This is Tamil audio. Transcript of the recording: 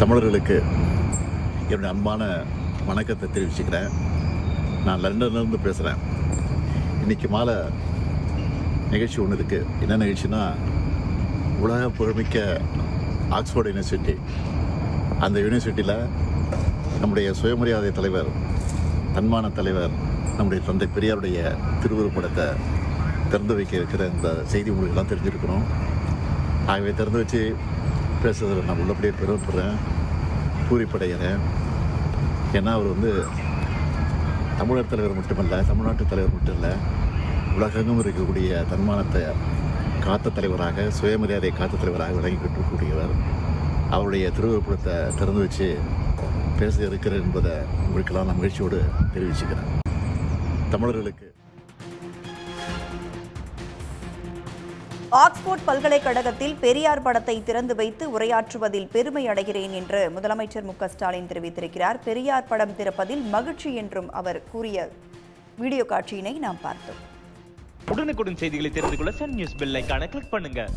தமிழர்களுக்கு என்னுடைய அன்பான வணக்கத்தை தெரிவிச்சுக்கிறேன். நான் லண்டன்லேருந்து பேசுகிறேன். இன்றைக்கி மாலை நிகழ்ச்சி ஒன்று இருக்குது என்ன நிகழ்ச்சினா உலக புகழ்மிக்க ஆக்ஸ்ஃபோர்டு யூனிவர்சிட்டி. அந்த யூனிவர்சிட்டியில் நம்முடைய சுயமரியாதை தலைவர் தன்மான தலைவர் நம்முடைய தந்தை பெரியாருடைய திருவுருப்படத்தை திறந்து வைக்க இருக்கிற இந்த செய்தி உங்களுக்கு எல்லாம் தெரிஞ்சிருக்கணும். ஆகவே திறந்து வச்சு பேசுறதுல நான் உள்ளபடியே பெருமைப்படுறேன். பூரிப்படைகிறேன். ஏன்னா அவர் வந்து தமிழர் தலைவர் மட்டுமல்ல தமிழ்நாட்டு தலைவர் மட்டும் இல்லை உலகெங்கும் இருக்கக்கூடிய தன்மானத்தை காத்த தலைவராக சுயமரியாதை காத்த தலைவராக விளங்கிக்கிட்டு இருக்கக்கூடியவர் அவருடைய திருவுருப்படத்தை திறந்து வச்சு பேச இருக்கிறேன் என்பதை உங்களுக்கெல்லாம் நான் மகிழ்ச்சியோடு தெரிவிச்சுக்கிறேன். தமிழர்களுக்கு ஆக்ஸ்போர்ட் பல்கலைக்கழகத்தில் பெரியார் படத்தை திறந்து வைத்து உரையாற்றுவதில் பெருமை அடைகிறேன் என்று முதலமைச்சர் மு ஸ்டாலின் தெரிவித்திருக்கிறார். பெரியார் படம் திறப்பதில் மகிழ்ச்சி என்றும் அவர் கூறிய வீடியோ காட்சியினை நாம் பார்த்தோம். உடனுக்குடன் செய்திகளை தெரிந்து கொள்ள சன் நியூஸ் பெல் கிளிக் பண்ணுங்க.